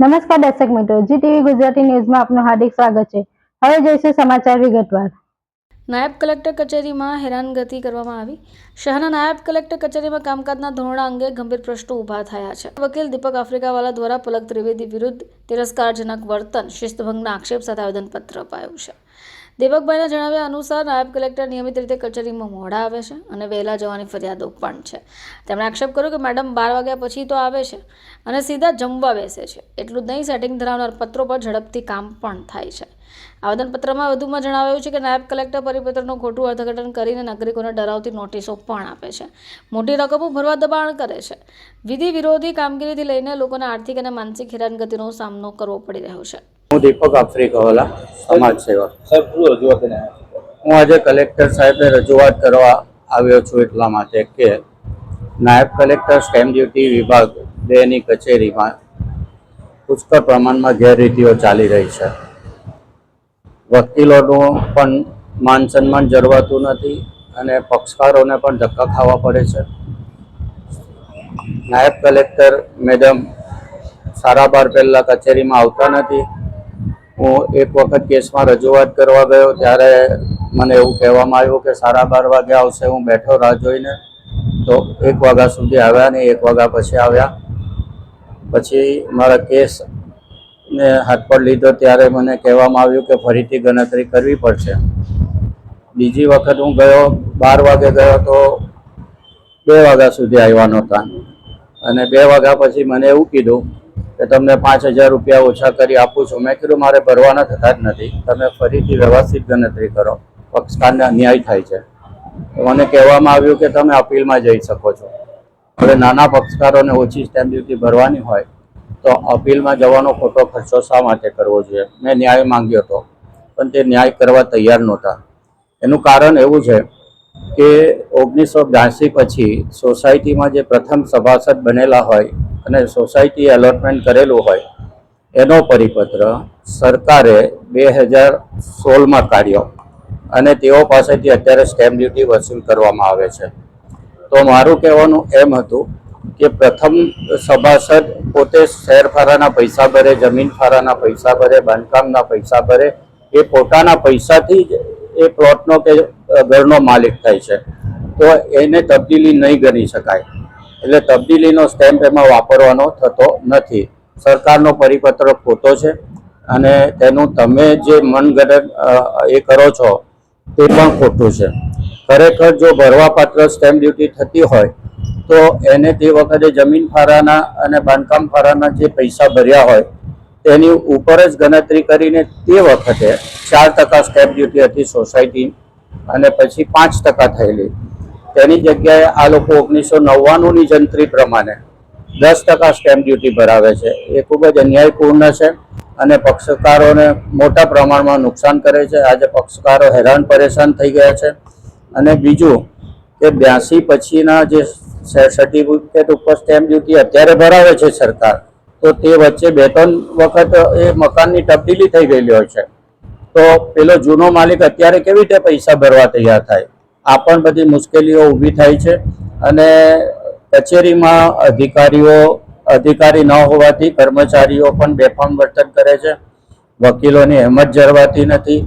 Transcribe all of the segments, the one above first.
નમસ્કાર દર્શક મિત્રો જી ટીવી ગુજરાતી ન્યૂઝમાં આપનું હાર્દિક સ્વાગત છે. હવે જોઈશું સમાચાર વિગતવાર. નાયબ કલેક્ટર કચેરીમાં હેરાનગતિ કરવામાં આવી. શહેરના નાયબ કલેક્ટર કચેરીમાં કામકાજના ધોરણા અંગે ગંભીર પ્રશ્નો ઊભા થયા છે. વકીલ દીપક આફ્રિકાવાલા દ્વારા પલક ત્રિવેદી વિરુદ્ધ તિરસ્કારજનક વર્તન શિસ્તભંગના આક્ષેપ સાથે આવેદનપત્ર અપાયું છે. દીપકભાઈના જણાવ્યા અનુસાર નાયબ કલેક્ટર નિયમિત રીતે કચેરીમાં મોડા આવે છે અને વહેલા જવાની ફરિયાદો પણ છે. તેમણે આક્ષેપ કર્યો કે મેડમ બાર વાગ્યા પછી તો આવે છે અને સીધા જમવા બેસે છે. એટલું નહીં સેટિંગ ધરાવનાર પત્રો પર ઝડપથી કામ પણ થાય છે. આવેદનપત્રમાં વધુમાં જણાવાયું છે કે નાયબ કલેક્ટર પરિપત્રનું ખોટું અર્થઘટન કરીને નાગરિકોને ડરાવતી નોટિસો પણ આપે છે. મોટી રકમો ભરવા દબાણ કરે છે. વિધિ વિરોધી કામગીરીથી લઈને લોકોને આર્થિક અને માનસિક હેરાનગતિનો સામનો કરવો પડી રહ્યો છે. હું દીપક આફ્રિકાવાલા સમાજ સેવક. હું આજે કલેક્ટર સાહેબને રજૂઆત કરવા આવ્યો છું એટલા માટે કે નાયબ કલેક્ટર સ્ટેમ્પ ડ્યુટી વિભાગ બેની કચેરીમાં પુષ્કળ પ્રમાણમાં ગેરરીતિઓ ચાલી રહી છે. વકીલોનું પણ માન સન્માન જળવાતું નથી અને પક્ષકારોને પણ ધક્કા ખાવા પડે છે. નાયબ કલેક્ટર મેડમ સારા બાર પહેલાં કચેરીમાં આવતા નથી. હું એક વખત કેસમાં રજૂઆત કરવા ગયો ત્યારે મને એવું કહેવામાં આવ્યું કે સાડા બાર વાગે આવશે, હું બેઠો રાહ જોઈને તો એક વાગ્યા સુધી આવ્યા નહીં, એક વાગ્યા પછી આવ્યા. પછી મારા કેસ ને હાથ પર લીધો ત્યારે મને કહેવામાં આવ્યું કે ફરીથી ગણતરી કરવી પડશે. બીજી વખત હું ગયો, બાર વાગે ગયો તો બે વાગ્યા સુધી આવ્યા નહોતા. અને બે વાગ્યા પછી મને એવું કીધું કે તમને પાંચ હજાર રૂપિયા ઓછા કરી આપું છું. મેં કીધું, મારે ભરવાના થતા જ નથી. તમે ફરીથી વ્યવસ્થિત ગણતરી કરો. પક્ષકારને અન્યાય થાય છે. મને કહેવામાં આવ્યું કે તમે અપીલમાં જઈ શકો છો. હવે નાના પક્ષકારોને ઓછી સ્ટેમ્પ ડ્યુટી ભરવાની હોય, તો અપીલમાં જવાનો ખોટો ખર્ચો શા માટે કરવો જોઈએ? મેં ન્યાય માંગ્યો હતો પણ તે ન્યાય કરવા તૈયાર નહોતા. એનું કારણ એવું છે કે ઓગણીસો બ્યાસી પછી સોસાયટીમાં જે પ્રથમ સભાસદ બનેલા હોય અને સોસાયટી એલોટમેન્ટ કરેલું હોય, એનો પરિપત્ર સરકારે બે હજાર સોળમાં કાઢ્યો અને તેઓ પાસેથી અત્યારે સ્ટેમ્પ ડ્યુટી વસૂલ કરવામાં આવે છે. તો મારું કહેવાનું એમ હતું કે પ્રથમ સભાસદ પોતે શેરફારાના પૈસા ભરે, જમીન ફાળાના પૈસા ભરે, બાંધકામના પૈસા ભરે, એ પોતાના પૈસાથી જ એ પ્લોટનો કે ઘરનો માલિક થાય છે. તો એને તબદીલી નહીં ગણી શકાય. એટલે તબદીલીનો સ્ટેમ્પ એમાં વાપરવાનો થતો નથી. સરકારનો પરિપત્ર ખોટો છે અને તેનું તમે જે મનગઢ એ કરો છો, તે પણ ખોટું છે. ખરેખર જો ભરવાપાત્ર સ્ટેમ્પ ડ્યુટી થતી હોય, તો એને તે વખતે જમીન ફાળાના અને બાંધકામ ફાળાના જે પૈસા ભર્યા હોય, તેની ઉપર જ ગણતરી કરીને તે વખતે ચાર ટકા સ્ટેમ્પ ડ્યુટી હતી સોસાયટી અને પછી પાંચ ટકા થયેલી. તેની જગ્યાએ આ લોકો ઓગણીસો નવ્વાણુંની જંત્રી પ્રમાણે દસ ટકા સ્ટેમ્પ ડ્યુટી ભરાવે છે. એ ખૂબ જ અન્યાયપૂર્ણ છે અને પક્ષકારોને મોટા પ્રમાણમાં નુકસાન કરે છે. આજે પક્ષકારો હેરાન પરેશાન થઈ ગયા છે. અને બીજું કે બ્યાસી પછીના જે સર્ટિફિકેટ ઉપર સ્ટેમ્પ ડ્યુટી અત્યારે ભરાવે છે સરકાર, તો તે વચ્ચે બે ત્રણ વખત એ મકાનની તબદીલી થઈ ગયેલી હોય છે. તો પેલો જૂનો માલિક અત્યારે કેવી રીતે પૈસા ભરવા તૈયાર થાય? આ પણ બધી મુશ્કેલીઓ ઊભી થાય છે અને કચેરીમાં અધિકારીઓ, અધિકારી ન હોવાથી કર્મચારીઓ પણ બેફામ વર્તન કરે છે. વકીલોની હિંમત જળવાતી નથી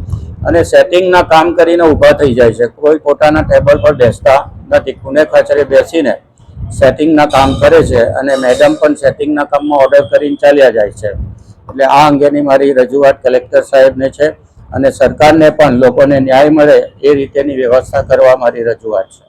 અને સેટિંગના કામ કરીને ઊભા થઈ જાય છે. કોઈ પોતાના ટેબલ પર બેસતા નથી. ખૂને ખાચરે બેસીને સેટિંગના કામ કરે છે અને મેડમ પણ સેટિંગના કામમાં ઓર્ડર કરીને ચાલ્યા જાય છે. એટલે આ અંગેની મારી રજૂઆત કલેક્ટર સાહેબને છે. અને સરકારને પણ લોકોને ન્યાય મળે એ રીતેની વ્યવસ્થા કરવા મારી રજૂઆત છે.